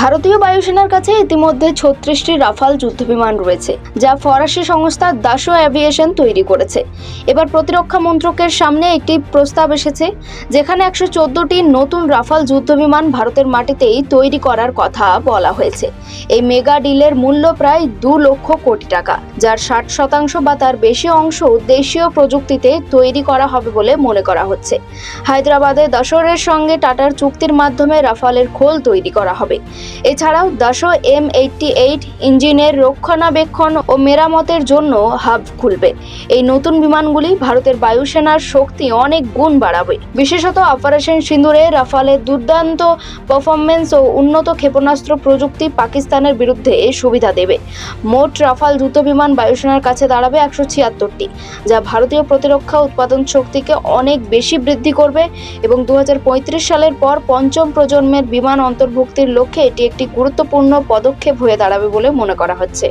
ভারতীয় বায়ুসেনার কাছে ইতিমধ্যে ছত্রিশটি রাফাল যুদ্ধবিমান রয়েছে, যা ফরাসি সংস্থা দাসো অ্যাভিয়েশন তৈরি করেছে। এবার প্রতিরক্ষা মন্ত্রকের সামনে একটি প্রস্তাব এসেছে, যেখানে একশো চোদ্দটি নতুন রাফাল যুদ্ধবিমান ভারতের মাটিতেই তৈরি করার কথা বলা হয়েছে। এই মেগা ডিলের মূল্য প্রায় দু লক্ষ কোটি টাকা, যার ষাট শতাংশ বা তার বেশি অংশ দেশীয় প্রযুক্তিতে তৈরি করা হবে বলে মনে করা হচ্ছে। হায়দ্রাবাদে দশরের সঙ্গে টাটার চুক্তির মাধ্যমে রাফালের খোল তৈরি করা হবে। এছাড়াও দাসো এম এইটটি এইট ইঞ্জিনের রক্ষণাবেক্ষণ ও মেরামতের জন্য হাব খুলবে। এই নতুন বিমানগুলি ভারতের বায়ুসেনার শক্তি অনেক গুণ বাড়াবে। বিশেষত অপারেশন সিন্দুরে রাফালের দুর্দান্ত পারফরমেন্স ও উন্নত ক্ষেপণাস্ত্র প্রযুক্তি পাকিস্তানের বিরুদ্ধে সুবিধা দেবে। মোট রাফাল যুদ্ধ বিমান বায়ুসেনার কাছে দাঁড়াবে একশো ছিয়াত্তরটি, যা ভারতীয় প্রতিরক্ষা উৎপাদন শক্তিকে অনেক বেশি বৃদ্ধি করবে এবং দু হাজার পঁয়ত্রিশ সালের পর পঞ্চম প্রজন্মের বিমান অন্তর্ভুক্তির লক্ষ্যে এটি একটি গুরুত্বপূর্ণ পদক্ষেপ হয়ে দাঁড়াবে বলে মনে করা হচ্ছে।